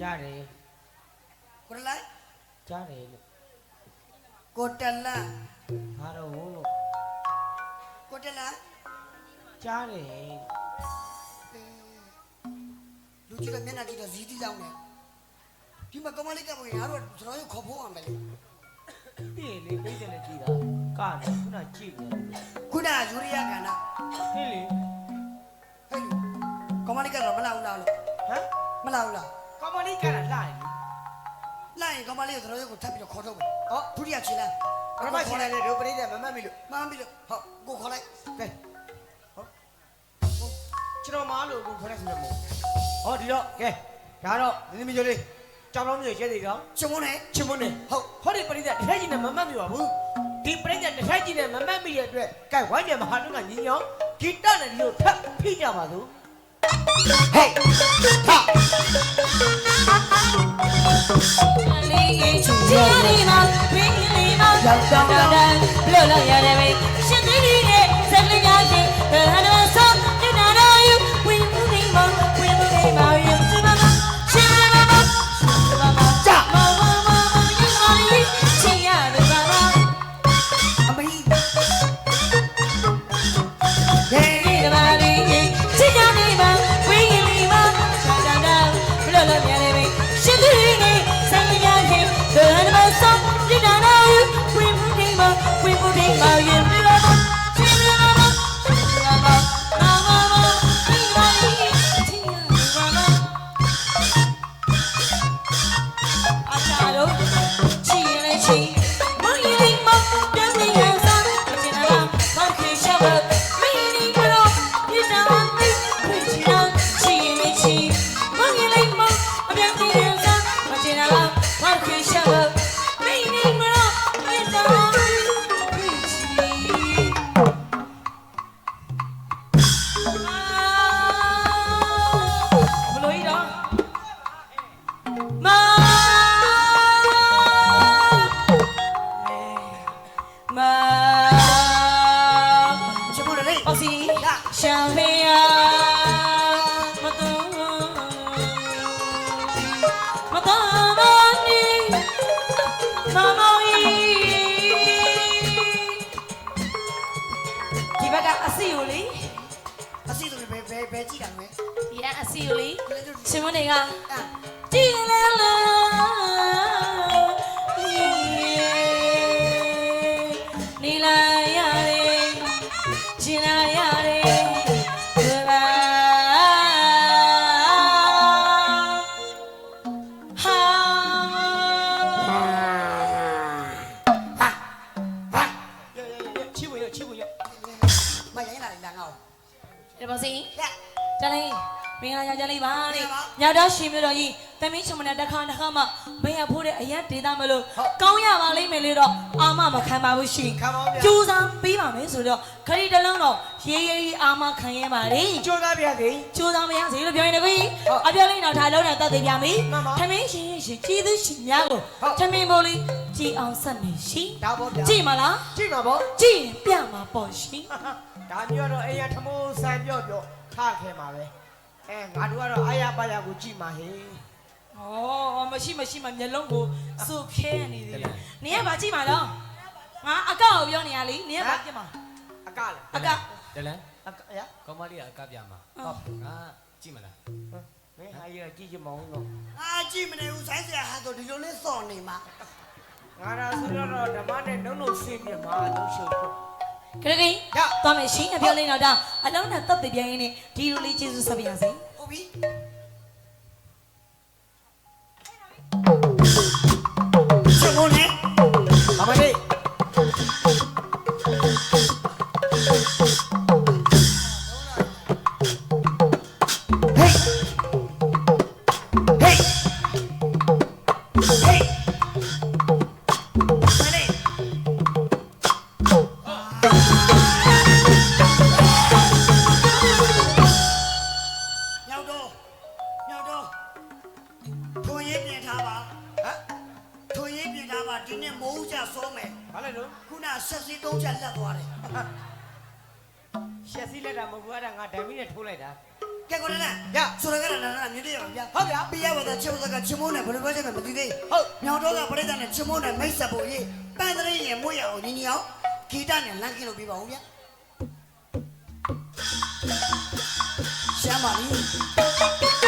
ကြားတယ်ကိုတလိုက်ကြားတယ်လို့ကိုတလန်ဘာတော့လို့ကိုတလန်ကြားတယ်လူကြီးကမျက်နှာကြည့်တော့ဇီးတိလောင်းနေဒီမှာကမလေးကပေါ်ရင်ငါတို့ကျွန်တော်ရုပ်ခေါ်ဖို့အောင်မယ်လေပြည့်လေပြည့်တယ်နဲ့ကြည်တာကနေခုနကြည့်နေတယ်ခုနကယူရီးယားကန္နာဟေးလေဟဲ့ကမလေးကတော့မလာဘူးလားလို့ဟမ်မလာဘူးလား ကမလေးကလာလာတယ်လိုက်ရင်ကမလေးကိုကျွန်တော်ရုပ်ကိုထပ်ပြီးတော့ခေါ်ထုတ်မယ်ဟောဒုတိယခြေလမ်းပထမရှင်လည်းတို့ပရိသတ်မမှတ်မိလို့မှန်ပြီလို့ဟုတ်ကိုခေါ်လိုက်ကဲဟုတ်ကျွန်တော်မအားလို့အခုခေါ်နေစီမမို့ဟောဒီတော့ကဲဒါတော့နင်းမီချိုလေးကြောင်လုံးမျိုးရဲသေးတော့ချမုန်းနဲ့ချစ်မွန်းနေဟုတ်ဟောဒီပရိသတ်တစ်ထက်ကြီးနဲ့မမှတ်မိပါဘူးဒီပရိသတ်တစ်ထက်ကြီးနဲ့မမှတ်မိတဲ့အတွက်ကဲဝိုင်းမြန်မဟာတုကညီညောင်းဂီတနဲ့ဒီလိုထပ်ဖိကြပါစို့ဟေးဟာ လေးမရောက်တော့တယ်လို့လို့ရတယ်ပဲရှင်သေး ဒီဘက်ကအစီယူလေအစီတို့ဘယ်ဘယ်ဘယ်ကြည့်တာလဲဒီကအစီယူလေဒီလိုရှင်မနေကအာကြည်လဲလား ကိုဒီပါစီဟဲ့တလေးမင်္ဂလာကြောင့်ကြလေးပါတဲ့မင်္ဂလာပါညတော့ရှင်မျိုးတော်ကြီးတမင်းချုံမနဲ့တစ်ခါတစ်ခါမှမရဖို့တဲ့အရက်ဒေတာမလို့ကောင်းရပါလိမ့်မယ်လေတော့အာမမခံပါဘူးရှင်ခံပါဦးဗျာကျိုးစားပေးပါမယ်ဆိုတော့ခရီးတစ်လုံးတော့ရေးရေးရေးအာမခံရပါလေကြိုးစားပြရစေကျိုးစားမရစေလို့ပြောရင်တကွေဟုတ်အပြောလေးတော့ထားလုံးနဲ့တတ်သိပြမယ်မှန်ပါထမင်းရှင်ရှင်ကြီးသူရှင်များကိုဟုတ်ထမင်းမိုးလေးကြည်အောင်ဆက်မယ်ရှင်ဒါပေါ့ဗျာကြည်မလားကြည့်ပါဗောကြည်ရင်ပြမှာ ပေါ့ရှင်ဒါမျိုးတော့အိမ်ရထမိုးဆန်ပြော့ပြော့ထားခဲ့မှာပဲအဲငါတို့ကတော့အာရပါရကိုကြည့်မှာဟေးဩမရှိမရှိမမျက်လုံးကိုစုတ်ခဲနေသေးတယ်နင်ကဘာကြည့်မှာတော့ငါအကောက်ကိုပြောနေရလေနင်ကဘာကြည့်မှာအကလည်းအကဒလန်အကရကောင်းမလေးကအကပြမှာဟုတ်ငါကြည့်မလားမင်းဟာရကြည့်ချင်မအောင်တော့အာကြည့်မနေဘူးဆိုင်းစရာဟာဆိုဒီလိုလေးစော်နေမှာငါတော့ဆိုတော့ဓမ္မနဲ့နှုံနှုံဆင်းပြမှာအလုံးရှုပ်ဖို့ ခရကြီးသွားမယ်ရှင်အပြောလေးတော့ဒါအလုံးနဲ့တတ်သိပြန်ရင်းနဲ့ဒီလိုလေးကျေးဇူးဆက်ပါရစေဟုတ်ပြီ ဆက်စီသုံးချက်လက်သွားတယ်ရှက်စီလက်တာမဟုတ်ဘူးအဲ့ဒါငါဓာမီနဲ့ထိုးလိုက်တာဒကဲကိုရနာရဆိုရကရနာနာမြင်တယ်ရောဗျာဟုတ်ဗျာပြရဝတဲ့ချောစကချမိုးနဲ့ဘယ်လိုပဲချက်မသိသေးဟုတ်မြောင်တော့ကပရိသတ်နဲ့ချမိုးနဲ့မိတ်ဆက်ဖို့ရေးပန်းတရင်းရဲ့မွေးရအောင်ညီညီအောင်ဂီတနဲ့လမ်းကင်းလို့ပြပါဦးဗျာရှမ်းပါလိ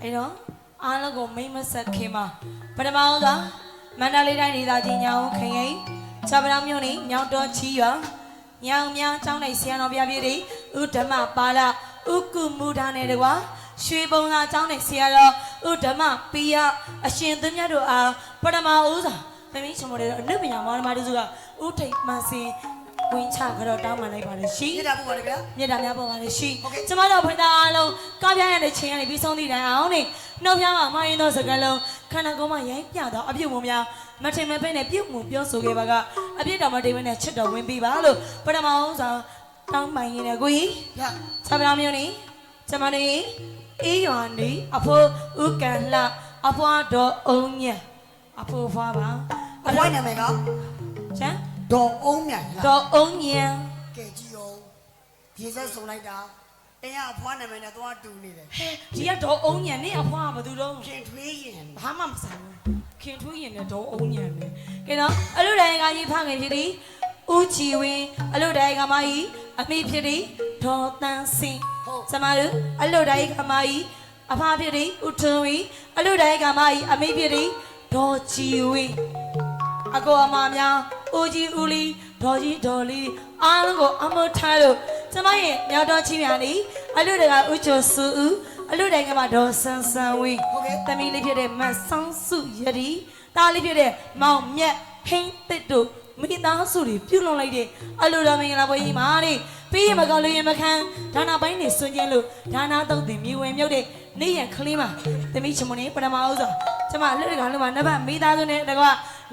အဲ့တော့အားလုံးကိုမိမ့်မဆက်ခင်မှာပထမဦးစွာမန္တလေးတိုင်းဒေသကြီးညောင်ဦးခင်ရင်ချပရောင်မြို့နယ်ညောင်တော်ချီရွာညောင်မြောင်ကျောင်း内ဆရာတော်ဘုရားပြည့်တွေဥဓမ္မပါဠဥကုမူဒါနဲ့တကွာရွှေပုံသာကျောင်း内ဆရာတော်ဥဓမ္မပိယအရှင်သူမြတ်တို့အားပထမဦးစွာသမီးချမော်တွေအနုပညာမောင်နှမတို့စုကဥထိတ်မှန်စင် ဝင်ချကြတော့တောင်းပန်လိုက်ပါတယ်ရှင်ပြတာပို့ပါလေဗျာမြေတားများပေါ်ပါလေရှိဟုတ်ကဲ့ကျမတို့ဖွင့်သားအားလုံးကားပြရတဲ့ချိန်ကနေပြီးဆုံးသည့်တိုင်အောင်နေနှုတ်ဖျားမှာမရင်းသောစကားလုံးခန္ဓာကိုယ်မှာရိုင်းပြတော့အပြုတ်မများမထင်မပဲနဲ့ပြုတ်မှုပြောဆိုခဲ့ပါကအပြစ်တော်မတိမ်မနဲ့ချစ်တော်ဝင်ပြီးပါလို့ပထမအောင်ဆောင်တောင်းပန်ရင်းနဲ့ကိုကြီးဗျာဆဗရာမျိုးနေကျမနေအေးရွာနေအဖိုးဥကန်လှအဖွားတော်အုံညံအဖိုးဖွားပါအဝိုင်းနာမည်ကချမ်း ဒေါ်အောင်မြိုင်လားတော်အုံညံကဲကြည့်အောင်ဒီဆက်စုံလိုက်တာတင်ရအဖွားနာမည်နဲ့သွားတူနေတယ်ဟဲဒီကတော်အုံညံနေအဖွားကဘာသူတော့ခင်ထွေးရင်ဘာမှမဆိုင်ဘူးခင်ထွေးရင်လည်းတော့အုံညံတယ်ကဲတော့အလူတိုင်းကကြီးဖခင်ဖြစ်သည်ဦးချီဝင်းအလူတိုင်းကမကြီးအမိဖြစ်သည်ဒေါ်တန်းစင်စမလူအလူတိုင်းကမကြီးအဖဖြစ်သည်ဦးထွန်းဝင်းအလူတိုင်းကမကြီးအမိဖြစ်သည်ဒေါ်ချီဝင်းအကိုအမများ ဦးကြီးဦးလီဒေါ်ကြီးဒေါ်လီအားလုံးကိုအမထားလို့ကျမရဲ့မြောက်တော်ချီမြန်နေအလူတကဦးချိုစုဦးအလူတိုင်းကမှဒေါ်ဆန်းဆန်းဝင်းဟုတ်ကဲ့သမီးလေးဖြစ်တဲ့မတ်ဆောင်းစုယရီတားလေးဖြစ်တဲ့မောင်မြတ်ဟိန်းတစ်တို့မိသားစုတွေပြုတ်လွန်လိုက်တဲ့အလိုတော်မင်္ဂလာပွဲကြီးမှာတဲ့ပြီးရင်မကောင်းလို့ရင်မခံဒါနာပိုင်းနေဆွင်ကျင်းလို့ဒါနာတော့တင်မြေဝင်မြုပ်တဲ့နေ့ရက်ခလေးမှာသမီးချမွန်နေပထမဦးစွာကျမလက်တကလုံးမှာနဘမိသားစုနဲ့တကွ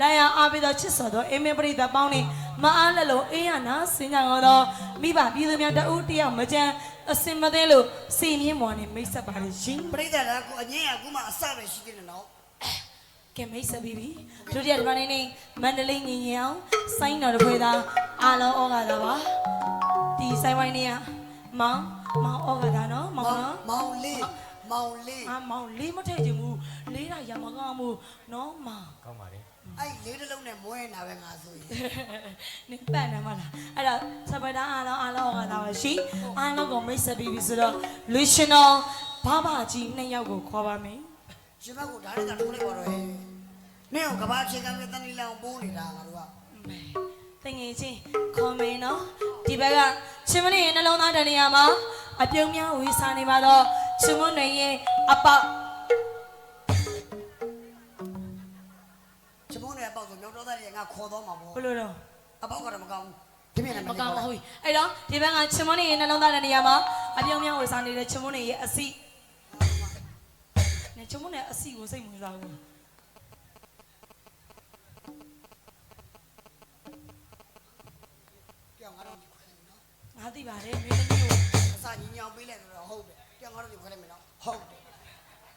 လာရအားပေးသောချစ်စော်သောအင်းမပရိသတ်ပေါင်းနေမအားလက်လုံးအေးရနာစင်ကြသောမိဘပြည်သူများတဦးတယောက်မကြမ်းအစင်မသိလို့စီမြင့်မော်နေမိတ်ဆက်ပါလေရှင်ပြိတ္တာကကိုအငင်းရကူမှအစပဲရှိသေးတယ်နော်ကဲမိတ်ဆက်ပြီးပြီဒုတိယဒီမနေ့နေ့မန္တလေးညီညအောင်စိုင်းတော်တစ်ဖွဲသားအားလုံးဩဃာတာပါဒီဆိုင်ဝိုင်းနေရမောင်မောင်ဩဃာတာနော်မောင်နော်မောင်လေးမောင်လေးအာမောင်လေးမထည့်ချင်ဘူးလေးတာရမကောင်းဘူးနော်မောင်ကောင်းပါလေ အဲ့လေးတစ်လုံးနဲ့မွဲနေတာပဲငါဆိုရင်နင်ပတ်နေမလားအဲ့တော့စပတာအားလုံးအားလုံးဩဃာတာပါရှိအားလုံးကိုမိတ်ဆက်ပြီးပြီဆိုတော့လူရှင်တော်ဘာဘာကြီးနှစ်ယောက်ကိုခေါ်ပါမယ်ရှင်ဘက်ကဒါနဲ့ကထိုးလိုက်ပါတော့ဟဲ့နင့်ကကဘာချင်းကမြတန်နီလောင်ပိုးနေတာငါတို့ကတငယ်ချင်းခေါ်မယ်နော်ဒီဘက်ကချင်းမနေရဲ့နှလုံးသားတနေရာမှာအပြုံးများဝေစားနေပါတော့ချင်းမနေရဲ့အပချ တော့သားတွေကငါခေါ်တော့မှာပေါ့ဘယ်လိုတော့အပေါက်ကတော့မကောင်းဘူးဒီမြင်နေမကောင်းဘူးဟုတ်ပြီအဲ့တော့ဒီဘက်ကချင်းမနေရဲ့နှလုံးသားတနေရာမှာအပြုံးများဝေစားနေတဲ့ချင်းမနေရဲ့အစီနဲ့ချင်းမနေအစီကိုစိတ်ဝင်စားဘူးပြောင်းငါတော့ဒီခွဲနော်သိပါတယ်မင်းသမီးကိုအစာညီညောင်ပေးလိုက်တော့ဟုတ်တယ်ပြန်ကားတော့ဒီခက်လိုက်မယ်နော်ဟုတ်တယ်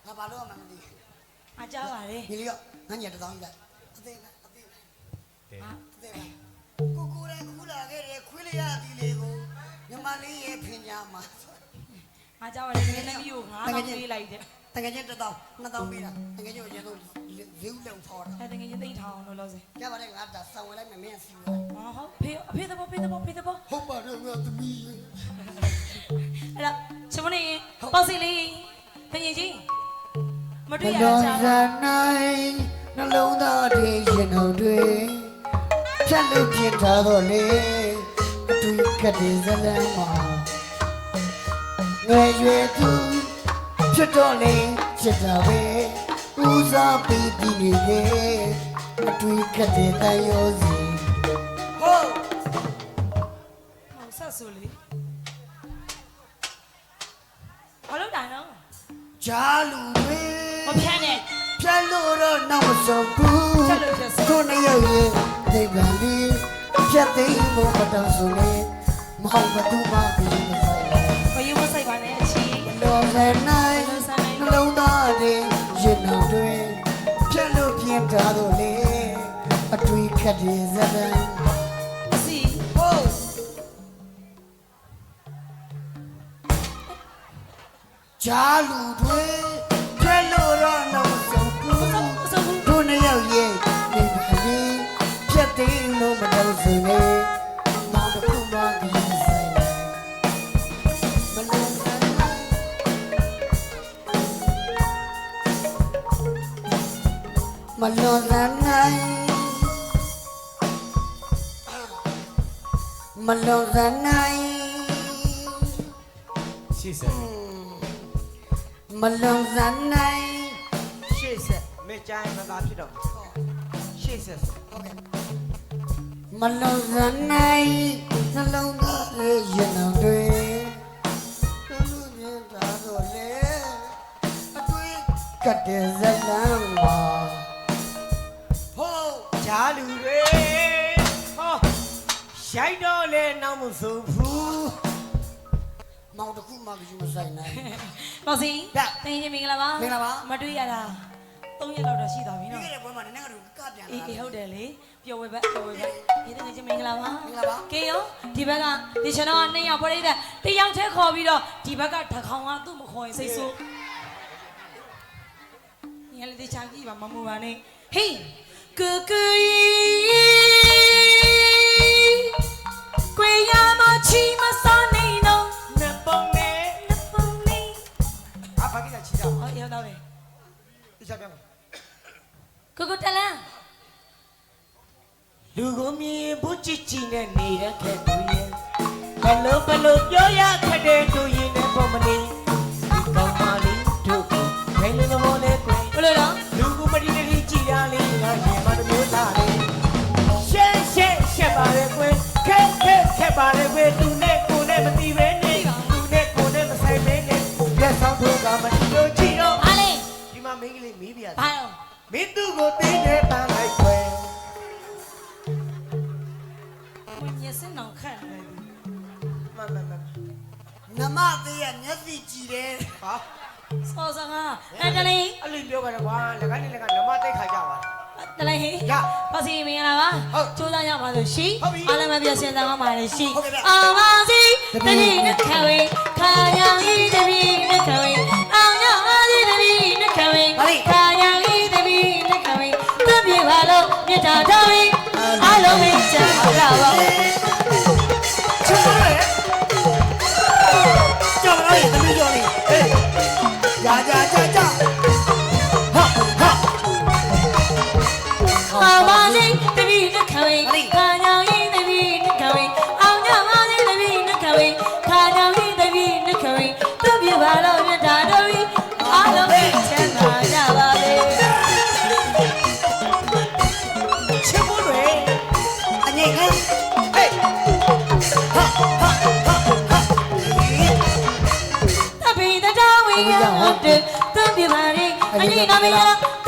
ငါဘာလို့မှမသိဘူးအားကြပါတယ်ညီလေးကငါညက်တစ်သောင်းလိုက်အသေးလားအသေးလား ကဲဟာအသေးလားကိုကိုလည်းခုလာခဲ့တယ်ခွေးလေးရသည်လေးကိုညီမလေးရဲ့ဖင်ညာမှာအားကြပါတယ်မင်းသမီးကိုငါတော့ပေးလိုက်တယ်တကယ်ချင်းတစ်သောင်းနှစ်သောင်းပေးတာတကယ်ချင်းရင်တော့ဈေးဥလုံဖော်တာအဲတကယ်ချင်းသိမ့်ထားအောင်လို့လို့စေကြပါလေငါဒါဆောင်းဝင်လိုက်မယ်မင်းစီဝင်ဟာဟုတ်ဖေအဖေသဘောဖေသဘောဖေသဘောဟုတ်ပါတယ်ငါသမီးရဲ့အဲ့ဒါချမနေပေါ့စီလေးတငယ်ချင်းမတွေ့ရလောကြဇာနိုင်နှလုံးသားတွေရင်တော်တွေ ဖြတ်လို့ပြထားတော့လေအတူကတည်းဇလန်းမှာငယ်ရွယ်သူဖြစ်တော့လေချစ်တာပဲဦးစားပေးပြီးနေလေအတူကတည်းတန်ရောစီဟုတ်ဟောဆက်ဆိုလေဘာလို့တိုင်တော့ဂျာလူတွေမဖြန်းနဲ့ဖြတ်လို့တော့နောက်မဆုံးဘူးဖြတ်လို့ဖြတ်ဆုံးကိုနေရဲ့ ဒီကံလေးဖြတ်သိမ်းဖို့မတော်ဆိုလေမဟုတ်ဘူးသူမပြီးနေဆိုင်ဘယ်ယူမဆိုင်ပါနဲ့အချီတော်စဲနိုင်နှလုံးသားတွေရင်တော်တွေဖြတ်လို့ပြင်းထားတော့လေအတွေ့ခက်တဲ့ဇလန်အစီဟုတ်ဂျာလူတွေဖြတ် မတော်စနေမောင်တစ်ခုမှဒီဆိုင်မလုံးဆိုင်မလွန်စမ်းနိုင် မလွန်စမ်းနိုင်ရှေ့ဆက်မလွန်စမ်းနိုင်ရှေ့ဆက်မေချိုင်းမသာဖြစ်တော့ရှေ့ဆက်မလွန်စမ်းနိုင်နှလုံးသားရဲ့ရင်တော်တွေသူလူညင်တာတော့လေအတွေ့ကတ်တဲ့ဇလန်းမှာဟိုးဂျာလူတွေဟောရိုက်တော့လေနောက်မဆုံးဘူးမောင်တစ်ခုမှယူမဆိုင်နိုင်ပေါ့စီဗျတငယ်ချင်းမင်္ဂလာပါမင်္ဂလာပါမတွေ့ရတာ 3ရက်လောက်တော့ရှိသွားပြီဒီနော်ကနေ့ပွဲမှာနည်းနည်းကတော့ကပြန်လာအေးအေးဟုတ်တယ်လေပျော်ဝဲဘက်ပျော်ဝဲဘက်ဒီတငယ်ချင်းမင်္ဂလာပါမင်္ဂလာပါကဲရောဒီဘက်ကဒီချန်တော့နှစ်ယောက်ပရိသတ်တယောက်တည်းခေါ်ပြီးတော့ဒီဘက်ကဓခေါင်ကသူ့မခေါ်ရင်စိတ်ဆိုးညလေတချာကြည့်ပါမမူပါနဲ့ဟေးကူကူကွေရမချီမစားနေတော့နှစ်ပုံနဲ့နပုံနေအဖကိစ္စချီတာဟောရောက်တော့ပဲဒီ ချက်ပြောင်းကူကူတလန်လူကိုမြင်ဘူးချစ်ချီနဲ့နေတဲ့ခက်သူရဲ့ဘလို့ဘလို့ပြောရခက်တဲ့သူရင်နဲ့ပုံမနေကောင်းပါလိတို့ကိုဘယ်လိုသဘောလဲကွယ်ဘယ်လိုလဲလူကိုမတီးတီးကြည်ရလေးငါရင်မတမျိုးသားလေးရှက်ရှက်ရှက်ပါလေကွယ်ခက်ခက်ခက်ပါလေကွယ်သူနဲ့ကိုနဲ့မတီးပဲနဲ့သူနဲ့ကိုနဲ့မဆိုင်ပဲနဲ့လက်ဆောင်ထိုးကမတီးလို့ကြည့်တော့အားလေဒီ မှာမင်းကလေးမီးပြရဘာလို့မင်းသူ့ကိုတင်းနေပန်းလိုက်ကွယ်ကိုညစင်အောင်ခန့်နေတယ်မမမနမသေးရဲ့မျက်စိကြည့်တယ်ဟာစောစကားအဲ့တလေးအဲ့လိုပြောပါတော့ကွာလက်ကလေးလက်ကနမတိတ်ခါကြပါတလေးဟေးရပါစီမင်္ဂလာပါဟုတ်ကျိုးစားရပါလို့ရှိဟုတ်ပြီအားလုံးပဲပြစင်သားမှာလည်းရှိဟုတ်ကဲ့ဗျအာပါစီတလေးနဲ့ခဝေခါညာဤတပီနဲ့ခဝေအောင်ညာအားစီတပီ နဲ့ခဝေခါညာဤတပီနဲ့ခဝေသူပြေပါလို့မြတ်တာတော်ပြီအားလုံးပဲကြားကြပါ ရီ